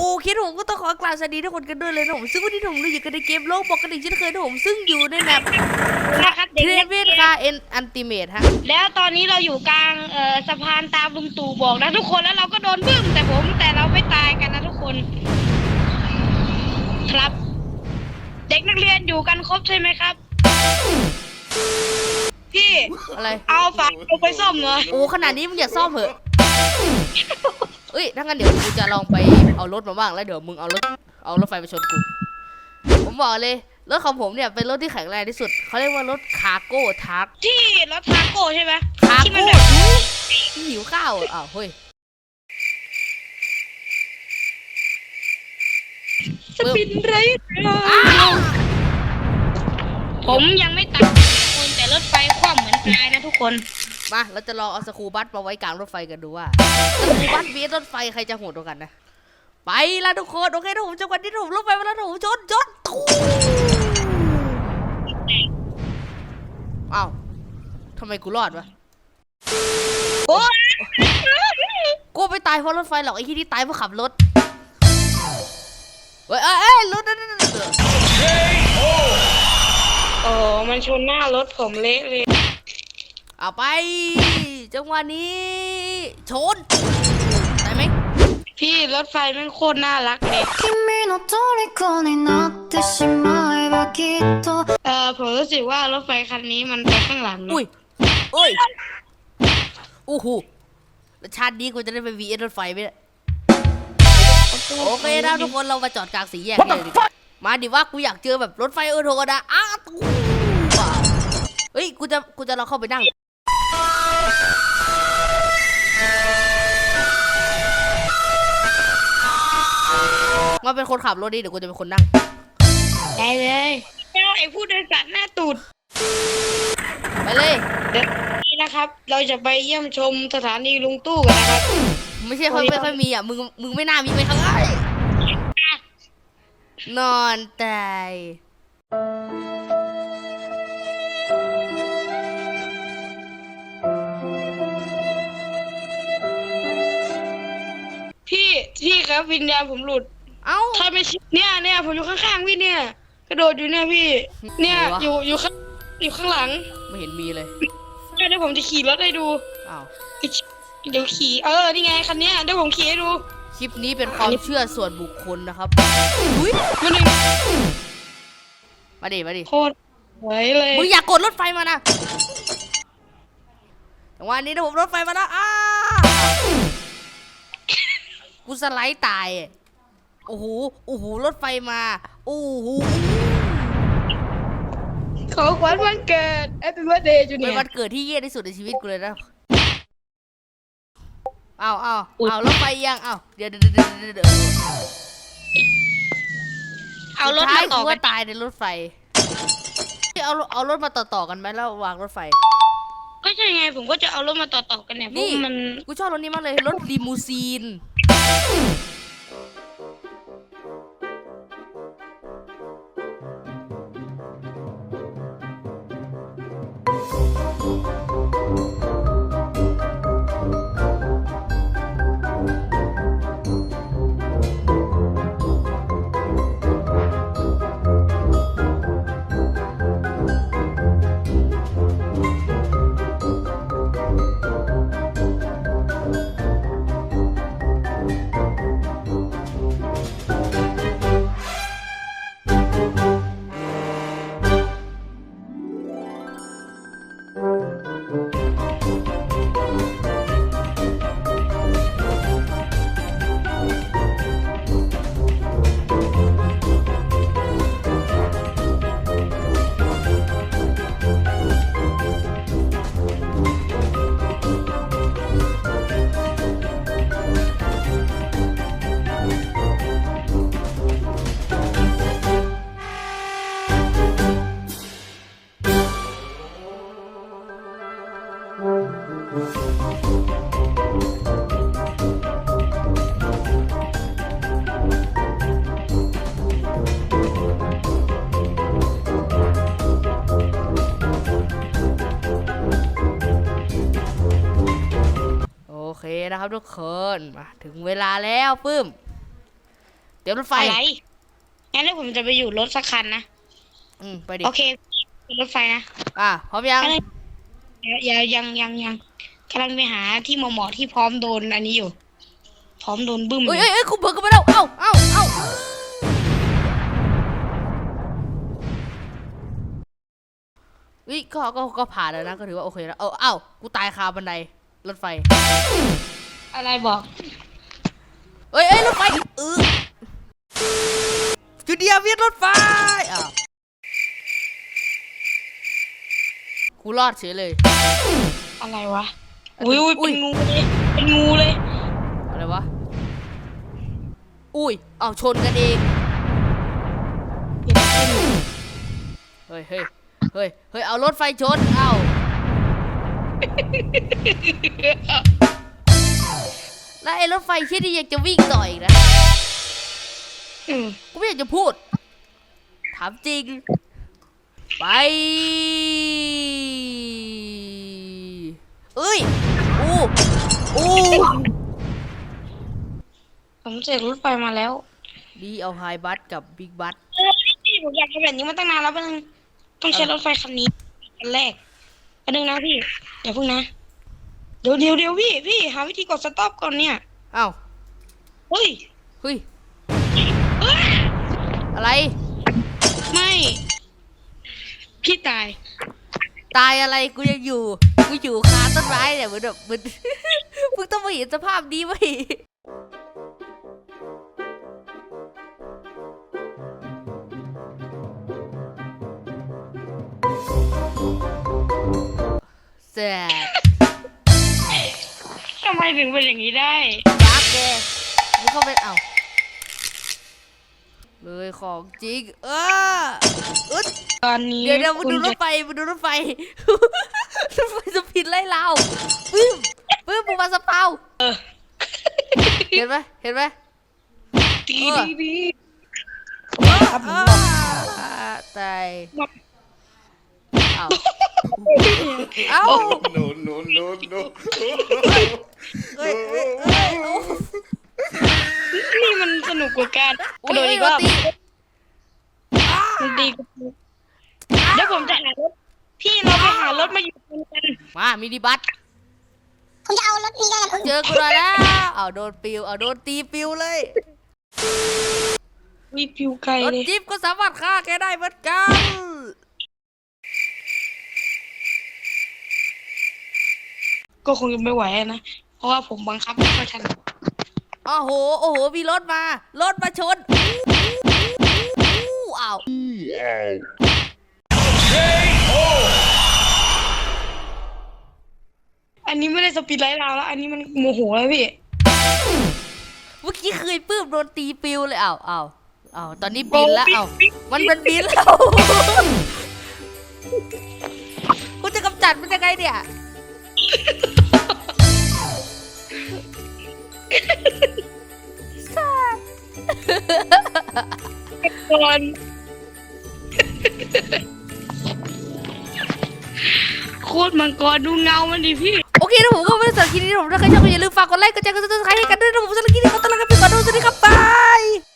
โอเคนะผมก็ต้องขอกราบสวัสดีทุกคนกันด้วยเลยนะผมซึ่งวันนี้ผมเราอยู่กันในเกมโลกบอกกันอีกเช่นเคยนะผมซึ่งอยู่ในแมปนะครับเด็กเทรเล่นเวเกทมคาเอ็นอันติเมทฮะแล้วตอนนี้เราอยู่กลางเอ่อสะพานตามลุงตู่บอกนะทุกคนแล้วเราก็โดนบึ้มแต่ผมแต่เราไม่ตายกันนะทุกคน ครับ เด็กนักเรียนอยู่กันครบใช่ไหมครับ พี่อะไรเอาฝาเอาไปซ่อมหน่อยโอ้ขนาดนี้มึงอย่าซ่อมเหอะเอ้ยถ้างั้นเดี๋ยวกูจะลองไปเอารถมาบ้างแล้วเดี๋ยวมึงเอารถเอารถไฟไปชนกู ผมบอกเลยรถของผมเนี่ยเป็นรถที่แข็งแรงที่สุด เขาเรียกว่ารถคาร์โก้ทักที่รถทาโก้ใช่ไหมคาร์ที่มันโก้แบบหิวข้าวเหรออ้าวเฮ้ยสปินไรอ้าวผมยังไม่ตัดคนแต่รถไฟคว่ำเหมือนตายนะทุกคน มา เราจะลองเอาสกูบัสมาไว้กลางรถไฟกันดูว่าสกูบัสวีรถไฟใครจะโหดกว่ากันนะ ไปละทุกคน โอเคนะผมจังหวัดที่ผมรถไฟมาแล้วผมชนชนตูมอ้าทำไมกูรอดวะโอ้กูไม่ตายเพราะรถไฟหรอกไอ้ที่นี่ตายเพราะขับรถ เฮ้ยเอ้ยเอ้ยรถนั่นนั่นนั่นโอ้ มันชนหน้ารถผมเละเลย เอาไป จังหวะนี้ชนได้ไหมพี่รถไฟแม่งโคตรน่ารักเลยเออผมรู้สึกว่ารถไฟคันนี้มันไปข้างหลังอุ้ยอุ้ยอู้หูชาตินี้กูจะได้ไป VS รถไฟไหมโอเคนะทุกคนเรามาจอดกลางสี่แยกเลยมาดิว่ากูอยากเจอแบบรถไฟเออโทรนะอ้าตู้เฮ้ยกูจะกูจะลองเข้าไปนั่ง มาเป็นคนขับรถดิเดี๋ยวกูจะเป็นคนนั่ง ได้เลยไอ้ผู้โดยสารหน้าตูดไปเลย เดี๋ยวนี้นะครับ เราจะไปเยี่ยมชมสถานีลุงตู้กันนะครับไม่ใช่ค่อยไม่ค่อยมีอะ มึงมึงไม่น่ามีไปทั้งไอ้นอนตายพี่พี่ครับวิญญาณผมหลุด เอ้า ถ้าไม่ใช่เนี่ยเนี่ยผมอยู่ข้างๆพี่เนี่ย กระโดดอยู่เนี่ยพี่ เนี่ยไหนวะ อยู่อยู่ข้างอยู่ข้างหลังไม่เห็นมีเลยเนี่ยเดี๋ยวผมจะขี่รถให้ดู อ้าวเดี๋ยวขี่เออนี่ไงคันเนี้ยเดี๋ยวผมขี่ให้ดูคลิปนี้เป็นความเชื่อส่วนบุคคลนะครับอุ้ยมันหนึ่งมาดิมาดิโคตรสวยเลยมึงอยากกดรถไฟมานะจังหวะนี้นะผมรถไฟมาแล้วอ้ากูสไลด์ตายอะ โอ้โห โอ้โห รถไฟมา โอ้โหของขวัญวันเกิด Happy Birthday จูเป็เนีนยวันเกิดที่เยี่ยที่สุดในชีวิตกูเลยนะ เอาเอาอุ๊ยเอารถไฟยัง เอาเดี๋ยวเดี๋ยวเดี๋ยวเดี๋ยวเดี๋ยวเอารถสุดท้มายต่อกูกัก็นตายในรถไฟ เอาเอารถมาต่อต่อๆกันไหมแล้ววางรถไฟ ก็ใช่ไงผมก็จะเอารถมาต่อๆกันเนี่ยเพนี่ราะมัน กูชอบรถนี้มากเลย รถลีมูซีน โอเคนะครับทุกคนมาถึงเวลาแล้วปื้มเดี๋ยวรถไฟอะไรงั้นแล้วผมจะไปอยู่รถสักคันนะ อืมไปดิ โอเครถไฟนะ อะพร้อมยังอะไรอย่ายังยังยัง กำลังไปหาที่เหมาะๆที่พร้อมโดนอันนี้อยู่ พร้อมโดนบึ้มเอ้ยเอ้ยเอ้ยกูเบิกกันไปแล้วเอ้าเอ้าเอ้าเฮ้ยก็ก็ก็ผ่านแล้วนะก็ถือว่าโอเคแล้วเออเอ้ากูตายคาบันไดรถไฟ อะไรบอก เอ้ยเอ้ยรถไฟเออจูเดียเวียนรถไฟอะกูรอดเฉยเลย อะไรวะ อุ้ยอุ้ยเป็นงูเลยเป็นงูเลยอะไรวะ อุ้ย เอาชนกันเอง เฮ้ยเฮ้ยเฮ้ยเฮ้ย เอารถไฟชน เอาแล้วไอ้รถไฟเชี่ยนี่ยังจะวิ่งต่ออีกนะอืมกูไม่อยากจะพูด ถามจริง ไป เอ้ยอู้อู้ ผมเสกรถไฟมาแล้วดีเอาไฮบัสกับบิ๊กบัสเออพี่ผมอยากทำแบบนี้มาตั้งนานแล้วเป็นงต้องใช้รถไฟคันนี้คันแรกอันนึงนะพี่เดี๋ยวพึ่งนะเดี๋ยวเดี๋ยวเดี๋ยวพี่พี่หาวิธีกดสต็อปก่อนเนี่ยเอ้าเฮ้ยเฮ้ยเอ้ยอะไรไม่ พี่ตาย ตายอะไรกูยังอยู่ กูอยู่คาต้นไม้เนี่ยเหมือนแบบเหมือนมึงต้องมาเห็นสภาพนี้ไหมแซ่บทำไมถึงเป็นอย่างนี้ได้ยักษ์แกมึงเข้าไปเอาเลยของจริง เอออึดตอนนี้เดี๋ยวเดี๋ยวมาคุณดูรจะถไฟมาดูรถไฟ รถไฟจะผิดไล่เราปึ้มปึ้มปูมาสเปาเออ เห็นไหมเห็นไหม ดีเออ ดีดีครับผมตายเอาเอา No, no, no, no. เอ้ยเอ้ยเอ้ยโอ้นี่มันสนุกกว่าการกอุ้ระยโดดเอ้ยอีกโดรนอบตีมันดีกว่าเดี๋ยวผมจะหารถพี่เราไปหารถมาอยู่กัน มามินิบัสผมจะเอารถนี้กันเจอกูหน่อยแล้วเอาโดนปิวเอาโดนตีปิวเลยวิพิวไกลรถเลยจิ๊บก็สามารถฆ่าแกได้เหมือนกันก็คงจะไม่ไหวอะนะ เพราะว่าผมบังคับไม่ค่อยทันโอ้โหโอ้โหมีรถมารถมาชนอู้อ้าว อันนี้ไม่ได้สปีดไลท์เราแล้ว อันนี้มันโมโหแล้วพี่ เมื่อกี้เคยปื้มโดนตีปิวเลยอ้าวอ้าวอ้าวตอนนี้บินแล้วอ้าวมันเป็นบินแล้วกูจะกำจัดมันยังไงเนี่ย ก่อนโคตรมังกรดูเงามันดิพี่โอเค นะผมก็ไม่ได้สอนกินนี่ผมถ้าใครชอบก็อย่าลืมฝากกดไลค์กดแชร์กดติดตามให้กันด้วยนะผมสำหรับกินนี้ขอตัวลาไปก่อนนะสวัสดีครับบาย